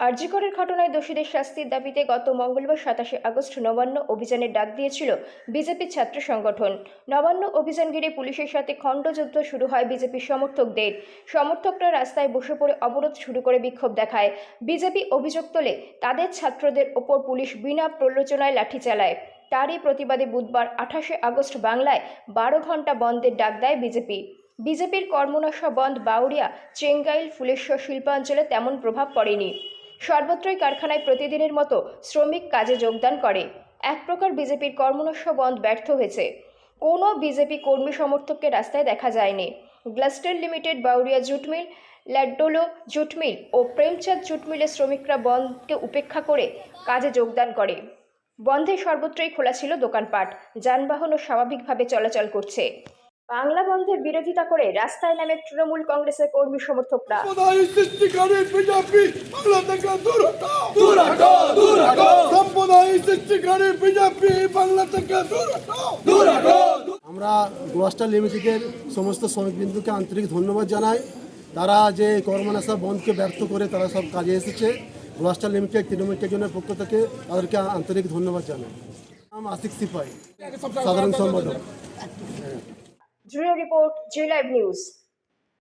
আরজিকরের ঘটনায় দোষীদের শাস্তির দাবিতে গত মঙ্গলবার সাতাশে আগস্ট নবান্ন অভিযানের ডাক দিয়েছিল বিজেপির ছাত্র সংগঠন। নবান্ন অভিযান ঘিরে পুলিশের সাথে খণ্ডযুদ্ধ শুরু হয় বিজেপির সমর্থকদের। সমর্থকরা রাস্তায় বসে পড়ে অবরোধ শুরু করে বিক্ষোভ দেখায়। বিজেপি অভিযোগ তোলে, তাদের ছাত্রদের ওপর পুলিশ বিনা প্ররোচনায় লাঠি চালায়। তারই প্রতিবাদে বুধবার আঠাশে আগস্ট বাংলায় বারো ঘণ্টা বন্ধের ডাক দেয় বিজেপি। বিজেপির কর্মনাশা বন্ধ বাউরিয়া, চেঙ্গাইল, ফুলেশ্বর শিল্পাঞ্চলে তেমন প্রভাব পড়েনি। সর্বত্রই কারখানায় প্রতিদিনের মতো শ্রমিক কাজে যোগদান করে। এক প্রকার বিজেপির কর্মনস্য বন্ধ ব্যর্থ হয়েছে। কোনো বিজেপি কর্মী সমর্থককে রাস্তায় দেখা যায়নি। Gloster limited, Bauria jute mill Ludlow jute mill ও প্রেমচাঁদ জুট মিলের শ্রমিকরা বন্ধকে উপেক্ষা করে কাজে যোগদান করে। বন্ধে সর্বত্রই খোলা ছিল দোকানপাট যানবাহনও স্বাভাবিকভাবে চলাচল করছে। বাংলা বন্ধের বিরোধিতা করে রাস্তায় নামে তৃণমূল কংগ্রেসের কর্মী সমর্থকরা। আমরা গ্লোস্টার লিমিটেডের সমস্ত শ্রমিকবৃন্দকে আন্তরিক ধন্যবাদ জানাই। তারা যে কর্মনাশা বন্ধকে ব্যর্থ করে তারা সব কাজে এসেছে। গ্লোস্টার লিমিটেড তৃণমূল কেজনের পক্ষ থেকে তাদেরকে আন্তরিক ধন্যবাদ জানাই। নাম আশিক সিপাই সাধারণ সম্পাদক। Junior Report, J Live News.